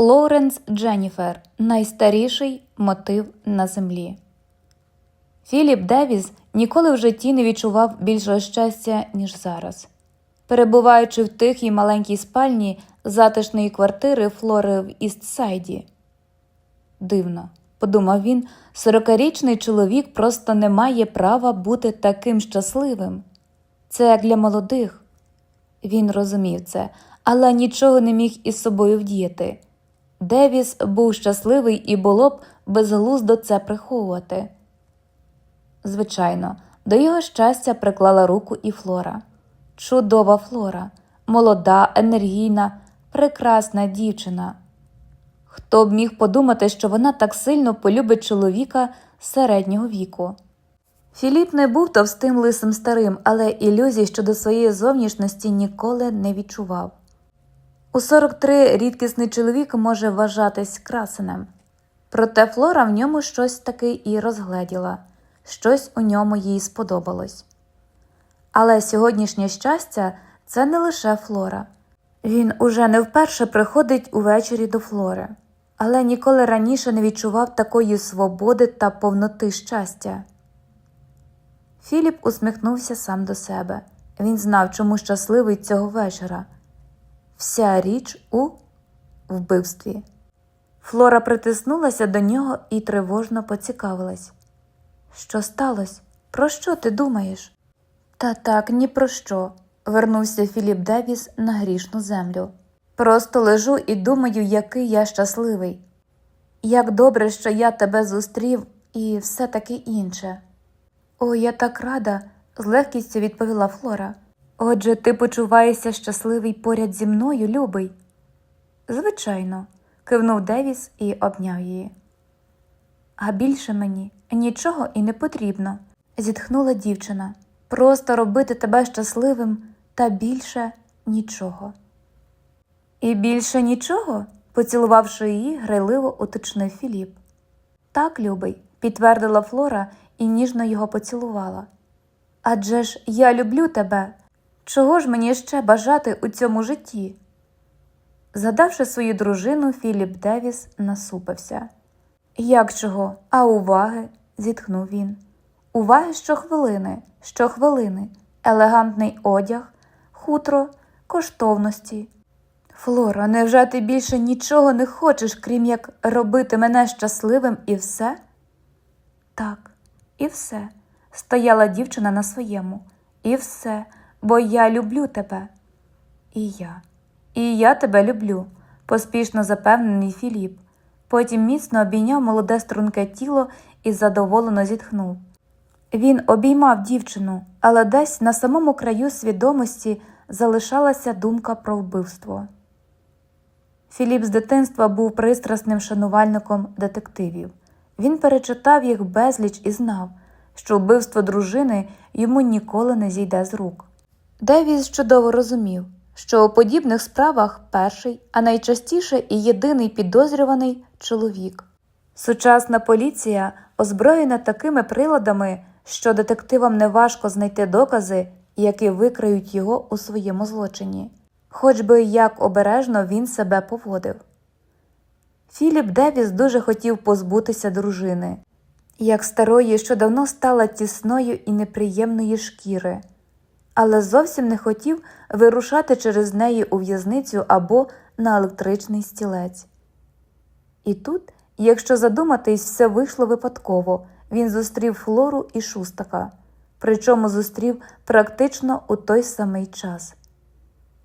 Лоуренс Дженніфер найстаріший мотив на землі. Філіп Девіс ніколи в житті не відчував більшого щастя, ніж зараз. Перебуваючи в тихій маленькій спальні затишної квартири Флори в Істсайді. Дивно, подумав він, сорокарічний чоловік просто не має права бути таким щасливим. Це як для молодих. Він розумів це, але нічого не міг із собою вдіяти. Девіс був щасливий і було б безглуздо це приховувати. Звичайно, до його щастя приклала руку і Флора. Чудова Флора, молода, енергійна, прекрасна дівчина. Хто б міг подумати, що вона так сильно полюбить чоловіка середнього віку? Філіп не був товстим лисим старим, але ілюзій щодо своєї зовнішності ніколи не відчував. У 43 рідкісний чоловік може вважатись красенем. Проте Флора в ньому щось таки і розгледіла, щось у ньому їй сподобалось. Але сьогоднішнє щастя це не лише Флора. Він уже не вперше приходить увечері до Флори, але ніколи раніше не відчував такої свободи та повноти щастя. Філіп усміхнувся сам до себе. Він знав, чому щасливий цього вечора. Вся річ у вбивстві. Флора притиснулася до нього і тривожно поцікавилась. Що сталося? Про що ти думаєш? Та так, ні про що, вернувся Філіп Девіс на грішну землю. Просто лежу і думаю, який я щасливий. Як добре, що я тебе зустрів, і все таке інше. О, я так рада, з легкістю відповіла Флора. Отже, ти почуваєшся щасливий поряд зі мною, любий? Звичайно, кивнув Девіс і обняв її. А більше мені нічого і не потрібно, зітхнула дівчина. Просто робити тебе щасливим та більше нічого. І більше нічого? поцілувавши її, грайливо уточнив Філіп. Так, любий, підтвердила Флора і ніжно його поцілувала. Адже ж я люблю тебе. Чого ж мені ще бажати у цьому житті? Задавши свою дружину, Філіп Девіс насупився. Як чого? А уваги? зітхнув він. Уваги щохвилини, щохвилини, елегантний одяг, хутро, коштовності. Флора, невже ти більше нічого не хочеш, крім як робити мене щасливим і все? Так, і все, стояла дівчина на своєму. І все, бо я люблю тебе. І я. І я тебе люблю, поспішно запевнений Філіп. Потім міцно обійняв молоде струнке тіло і задоволено зітхнув. Він обіймав дівчину, але десь на самому краю свідомості залишалася думка про вбивство. Філіп з дитинства був пристрасним шанувальником детективів. Він перечитав їх безліч і знав, що вбивство дружини йому ніколи не зійде з рук. Девіс чудово розумів, що у подібних справах перший, а найчастіше і єдиний підозрюваний чоловік. Сучасна поліція озброєна такими приладами, що детективам неважко знайти докази, які викриють його у своєму злочині, хоч би як обережно він себе поводив. Філіп Девіс дуже хотів позбутися дружини, як старої, що давно стала тісною і неприємної шкіри, але зовсім не хотів вирушати через неї у в'язницю або на електричний стілець. І тут, якщо задуматись, все вийшло випадково, він зустрів Флору і Шустака, причому зустрів практично у той самий час.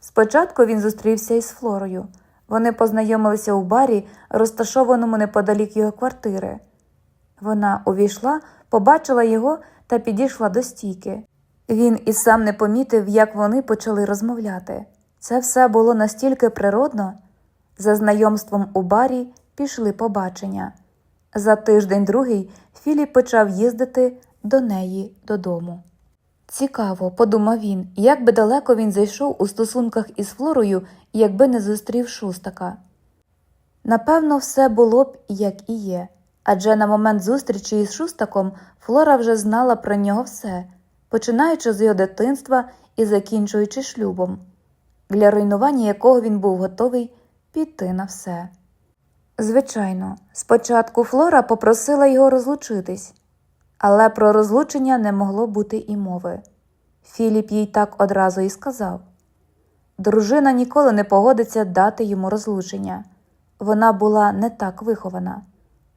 Спочатку він зустрівся із Флорою. Вони познайомилися у барі, розташованому неподалік його квартири. Вона увійшла, побачила його та підійшла до стійки. Він і сам не помітив, як вони почали розмовляти. Це все було настільки природно. За знайомством у барі пішли побачення. За тиждень другий Філіп почав їздити до неї додому. Цікаво, подумав він, як би далеко він зайшов у стосунках із Флорою, якби не зустрів шустака. Напевно, все було б як і є, адже на момент зустрічі із шустаком Флора вже знала про нього все, починаючи з його дитинства і закінчуючи шлюбом, для руйнування якого він був готовий піти на все. Звичайно, спочатку Флора попросила його розлучитись, але про розлучення не могло бути і мови. Філіп їй так одразу і сказав дружина ніколи не погодиться дати йому розлучення. Вона була не так вихована.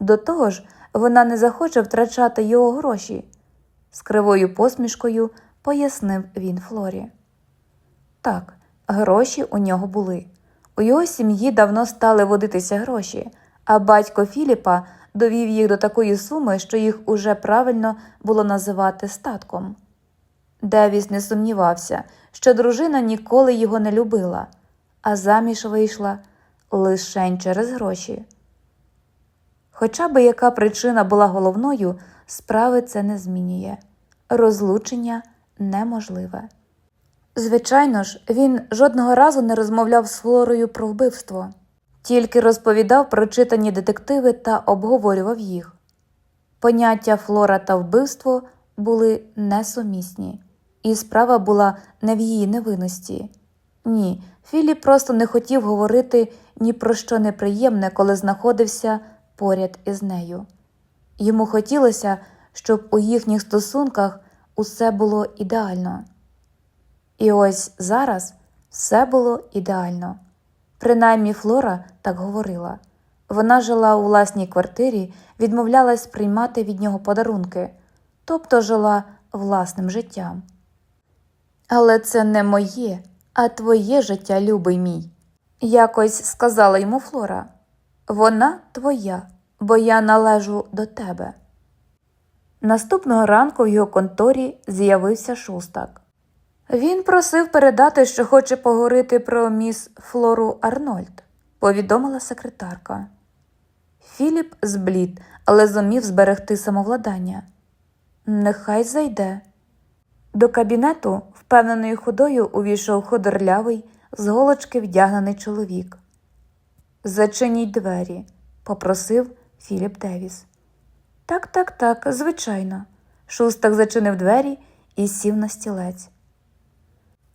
До того ж, вона не захоче втрачати його гроші. З кривою посмішкою пояснив він Флорі. Так, гроші у нього були. У його сім'ї давно стали водитися гроші, а батько Філіпа довів їх до такої суми, що їх уже правильно було називати статком. Девіс не сумнівався, що дружина ніколи його не любила, а заміж вийшла лишень через гроші. Хоча би яка причина була головною, справи це не змінює. Розлучення неможливе. Звичайно ж, він жодного разу не розмовляв з Флорою про вбивство, тільки розповідав про читані детективи та обговорював їх. Поняття флора та вбивство були несумісні, і справа була не в її невинності. Ні, Філіп просто не хотів говорити ні про що неприємне, коли знаходився поряд із нею. Йому хотілося, щоб у їхніх стосунках усе було ідеально. І ось зараз все було ідеально. Принаймні Флора так говорила. Вона жила у власній квартирі, відмовлялась приймати від нього подарунки, тобто жила власним життям. Але це не моє, а твоє життя, любий мій, якось сказала йому Флора. Вона твоя, бо я належу до тебе. Наступного ранку в його конторі з'явився шустак. Він просив передати, що хоче поговорити про міс Флору Арнольд, повідомила секретарка. Філіп зблід, але зумів зберегти самовладання. Нехай зайде. До кабінету впевненою ходою увійшов худорлявий, з голочки вдягнений чоловік. Зачиніть двері, попросив Філіп Девіс. Так, так, так, звичайно. Шустак зачинив двері і сів на стілець.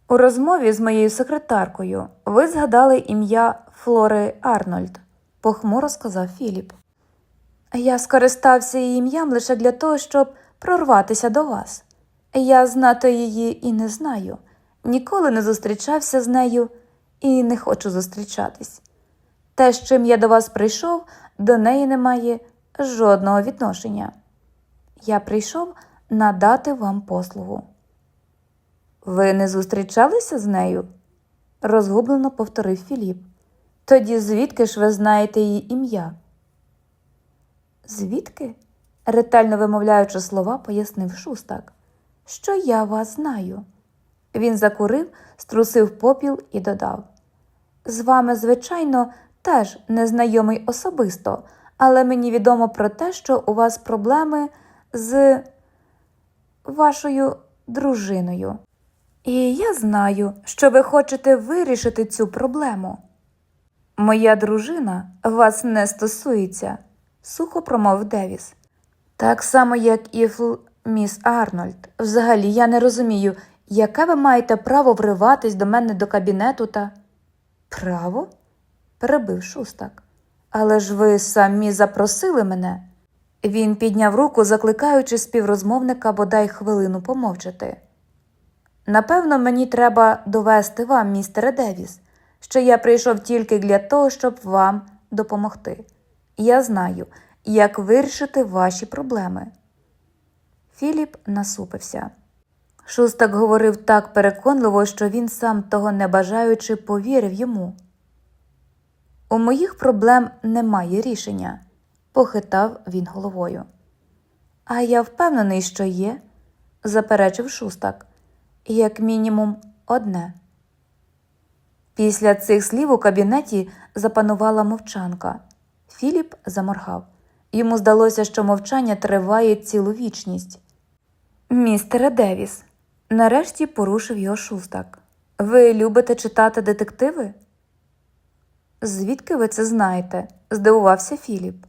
У розмові з моєю секретаркою ви згадали ім'я Флори Арнольд, похмуро сказав Філіп. Я скористався її ім'ям лише для того, щоб прорватися до вас. Я знати її і не знаю, ніколи не зустрічався з нею і не хочу зустрічатись. Те, з чим я до вас прийшов, до неї немає жодного відношення. Я прийшов надати вам послугу. Ви не зустрічалися з нею? розгублено повторив Філіп. Тоді звідки ж ви знаєте її ім'я? Звідки? ретельно вимовляючи слова, пояснив шустак. Що я вас знаю. Він закурив, струсив попіл і додав. З вами, звичайно, теж незнайомий особисто, але мені відомо про те, що у вас проблеми з вашою дружиною. І я знаю, що ви хочете вирішити цю проблему. Моя дружина вас не стосується, сухо промовив Девіс. Так само, як і фл... міс Арнольд. Взагалі, я не розумію, яке ви маєте право вриватись до мене до кабінету та. Право? Перебив шустак. Але ж ви самі запросили мене. Він підняв руку, закликаючи співрозмовника бодай хвилину помовчати. Напевно, мені треба довести вам, містере Девіс, що я прийшов тільки для того, щоб вам допомогти. Я знаю, як вирішити ваші проблеми. Філіп насупився. Шустак говорив так переконливо, що він сам того не бажаючи повірив йому. У моїх проблем немає рішення, похитав він головою. А я впевнений, що є, заперечив шустак, як мінімум одне. Після цих слів у кабінеті запанувала мовчанка. Філіп заморгав. Йому здалося, що мовчання триває цілу вічність. Містере Девіс, нарешті порушив його шустак. Ви любите читати детективи? Звідки ви це знаєте? здивувався Філіп.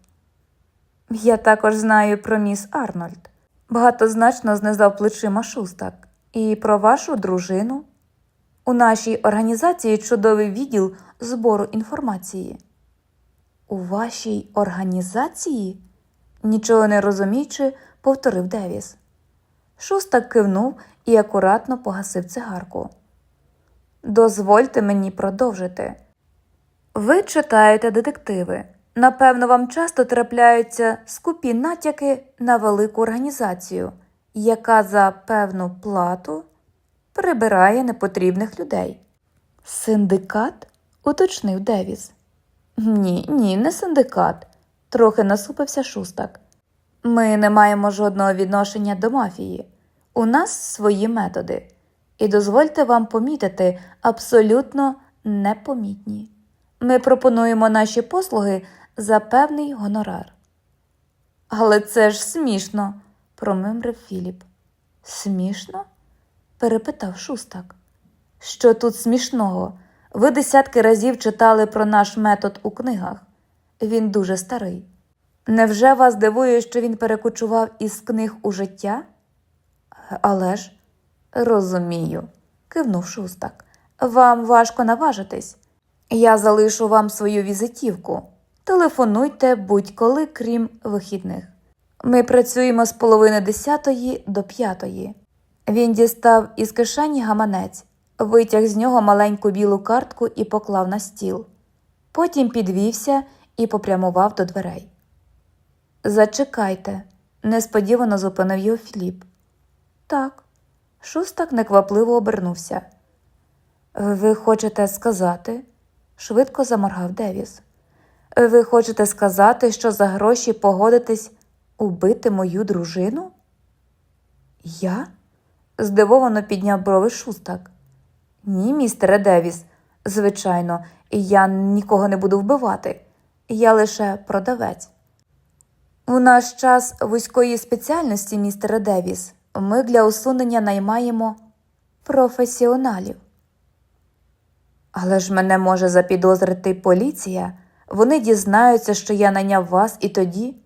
Я також знаю про міс Арнольд. Багатозначно знизав плечима шустак. І про вашу дружину. У нашій організації чудовий відділ збору інформації. У вашій організації? Нічого не розуміючи, повторив Девіс. Шустак кивнув і акуратно погасив цигарку. Дозвольте мені продовжити. Ви читаєте детективи. Напевно, вам часто трапляються скупі натяки на велику організацію, яка за певну плату прибирає непотрібних людей. Синдикат? уточнив Девіс. Ні, ні, не синдикат, трохи насупився шустак. Ми не маємо жодного відношення до мафії. У нас свої методи. І дозвольте вам помітити абсолютно непомітні. Ми пропонуємо наші послуги за певний гонорар. Але це ж смішно, промимрив Філіп. Смішно? перепитав шустак. Що тут смішного? Ви десятки разів читали про наш метод у книгах. Він дуже старий. Невже вас дивує, що він перекочував із книг у життя? Але ж, розумію, кивнув шустак. Вам важко наважитись. Я залишу вам свою візитівку. Телефонуйте будь-коли, крім вихідних. Ми працюємо з половини десятої до п'ятої. Він дістав із кишені гаманець, витяг з нього маленьку білу картку і поклав на стіл. Потім підвівся і попрямував до дверей. Зачекайте, несподівано зупинив його Філіп. Так, шустак неквапливо обернувся. Ви хочете сказати? Швидко заморгав Девіс. Ви хочете сказати, що за гроші погодитесь убити мою дружину? Я? здивовано підняв брови шустак. Ні, містере Девіс, звичайно, я нікого не буду вбивати. Я лише продавець. У наш час вузької спеціальності, містере Девіс, ми для усунення наймаємо професіоналів. Але ж мене може запідозрити поліція. Вони дізнаються, що я найняв вас, і тоді.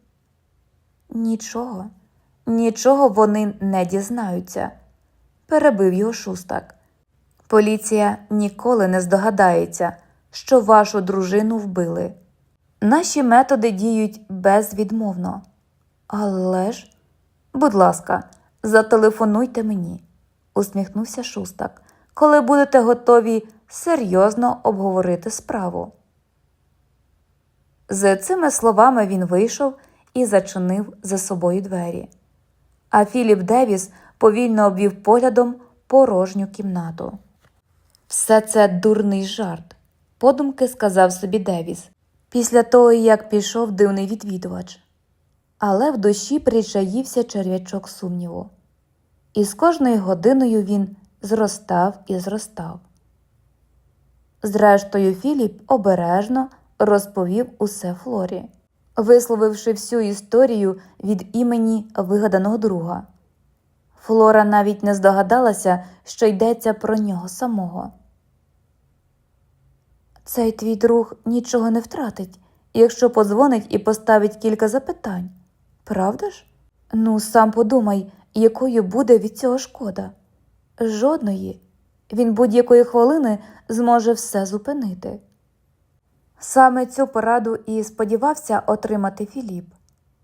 Нічого, нічого вони не дізнаються, перебив його шустак. Поліція ніколи не здогадається, що вашу дружину вбили. Наші методи діють безвідмовно. Але ж, будь ласка, зателефонуйте мені, усміхнувся шустак, коли будете готові серйозно обговорити справу. З цими словами він вийшов і зачинив за собою двері. А Філіп Девіс повільно обвів поглядом порожню кімнату. Все це дурний жарт, подумки сказав собі Девіс, після того, як пішов дивний відвідувач. Але в душі причаївся черв'ячок сумніву. І з кожною годиною він зростав і зростав. Зрештою, Філіп обережно розповів усе Флорі, висловивши всю історію від імені вигаданого друга. Флора навіть не здогадалася, що йдеться про нього самого. Цей твій друг нічого не втратить, якщо подзвонить і поставить кілька запитань. Правда ж? Ну, сам подумай, якою буде від цього шкода. Жодної. Він будь-якої хвилини зможе все зупинити. Саме цю пораду і сподівався отримати Філіп.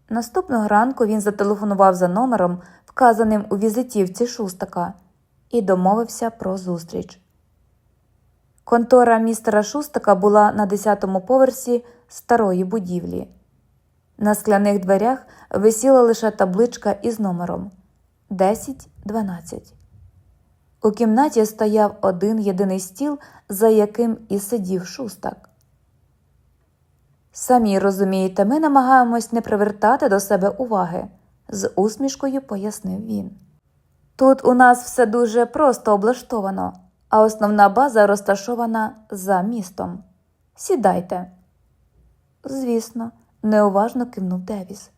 Наступного ранку він зателефонував за номером, вказаним у візитівці Шустака, і домовився про зустріч. Контора містера Шустака була на 10-му поверсі старої будівлі. На скляних дверях висіла лише табличка із номером 1012. У кімнаті стояв один єдиний стіл, за яким і сидів шустак. Самі розумієте, ми намагаємось не привертати до себе уваги, з усмішкою пояснив він. Тут у нас все дуже просто облаштовано, а основна база розташована за містом. Сідайте. Звісно, неуважно кивнув Девіс.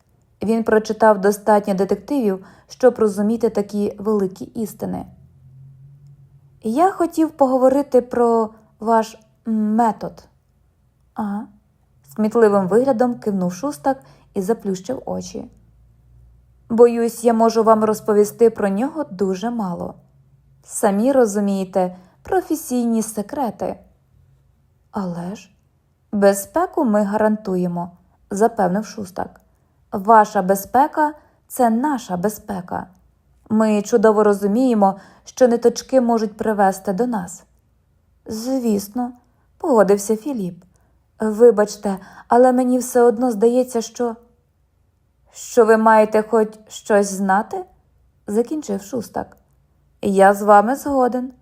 Він прочитав достатньо детективів, щоб розуміти такі великі істини. Я хотів поговорити про ваш метод. Ага. З кмітливим виглядом кивнув шустак і заплющив очі. Боюсь, я можу вам розповісти про нього дуже мало. Самі розумієте, професійні секрети. Але ж Безпеку ми гарантуємо, запевнив Шустак. Ваша безпека це наша безпека. Ми чудово розуміємо, що ниточки можуть привести до нас. Звісно, погодився Філіп. Вибачте, але мені все одно здається, що. Що ви маєте хоч щось знати? закінчив Шустак. Я з вами згоден.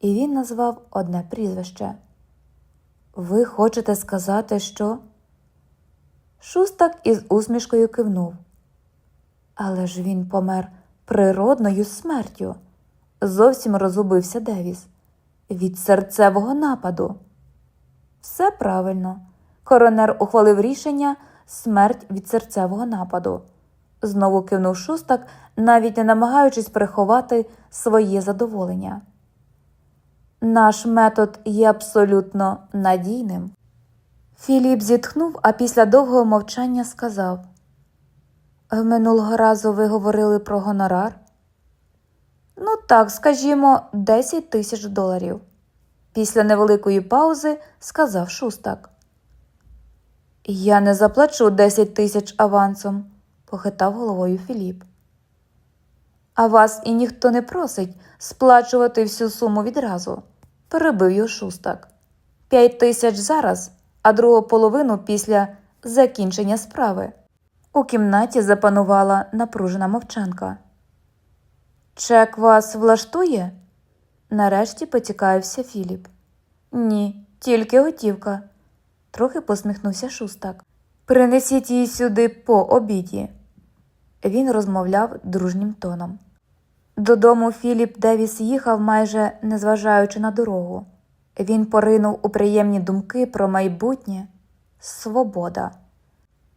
І він назвав одне прізвище. Ви хочете сказати, що? Шустак із усмішкою кивнув. Але ж він помер природною смертю. Зовсім розгубився Девіс. Від серцевого нападу. Все правильно. Коронер ухвалив рішення смерть від серцевого нападу. Знову кивнув шустак, навіть не намагаючись приховати своє задоволення. Наш метод є абсолютно надійним. Філіп зітхнув, а після довгого мовчання сказав: Минулого разу ви говорили про гонорар? Ну, так, скажімо, 10 тисяч доларів. Після невеликої паузи сказав Шустак. Я не заплачу 10 тисяч авансом, похитав головою Філіп. А вас і ніхто не просить сплачувати всю суму відразу, перебив його Шустак. П'ять тисяч зараз, а другу половину після закінчення справи. У кімнаті запанувала напружена мовчанка. Чек вас влаштує? Нарешті поцікавився Філіп. Ні, тільки готівка, трохи посміхнувся Шустак. Принесіть її сюди по обіді. Він розмовляв дружнім тоном. Додому Філіп Девіс їхав, майже незважаючи на дорогу. Він поринув у приємні думки про майбутнє свобода,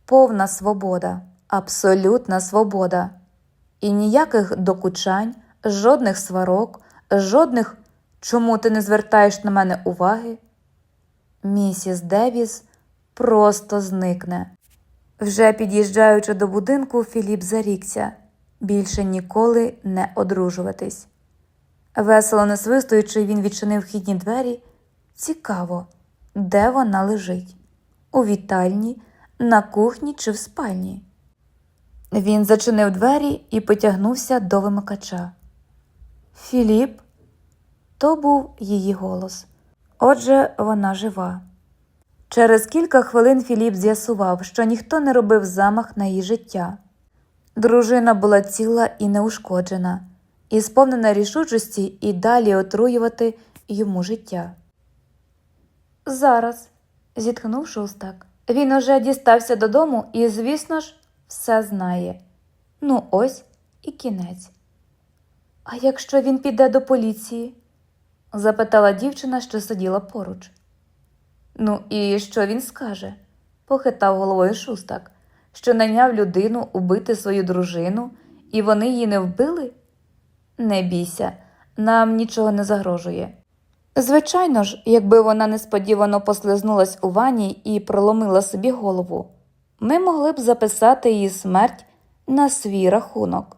повна свобода, абсолютна свобода. І ніяких докучань, жодних сварок, жодних чому ти не звертаєш на мене уваги. Місіс Девіс просто зникне. Вже під'їжджаючи до будинку, Філіп зарікся більше ніколи не одружуватись. Весело насвистуючи, він відчинив вхідні двері. Цікаво, де вона лежить? У вітальні, на кухні чи в спальні? Він зачинив двері і потягнувся до вимикача. Філіп, то був її голос. Отже, вона жива. Через кілька хвилин Філіп з'ясував, що ніхто не робив замах на її життя. Дружина була ціла і неушкоджена, і сповнена рішучості і далі отруювати йому життя. Зараз, зітхнув шустак. Він уже дістався додому і, звісно ж, все знає. Ну, ось і кінець. А якщо він піде до поліції? запитала дівчина, що сиділа поруч. Ну, і що він скаже? похитав головою шустак, що найняв людину убити свою дружину, і вони її не вбили? Не бійся, нам нічого не загрожує. Звичайно ж, якби вона несподівано послизнулась у ванні і проломила собі голову, ми могли б записати її смерть на свій рахунок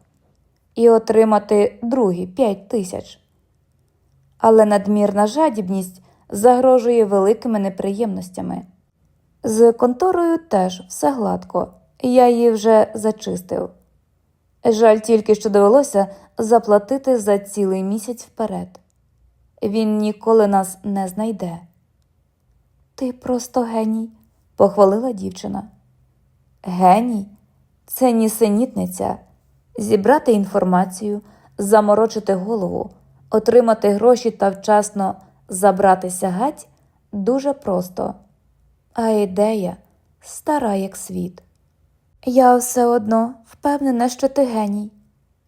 і отримати другі п'ять тисяч. Але надмірна жадібність загрожує великими неприємностями. З конторою теж все гладко, я її вже зачистив. Жаль тільки, що довелося заплатити за цілий місяць вперед. Він ніколи нас не знайде. Ти просто геній, похвалила дівчина. Геній це нісенітниця. Зібрати інформацію, заморочити голову, отримати гроші та вчасно забратися геть дуже просто. А ідея стара, як світ. Я все одно впевнена, що ти геній,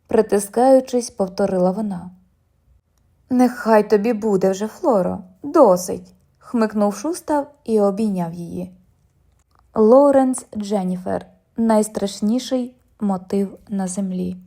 притискаючись, повторила вона. Нехай тобі буде вже, Флоро, досить. хмикнув шустав і обійняв її. Лоуренс Дженніфер найстрашніший мотив на землі.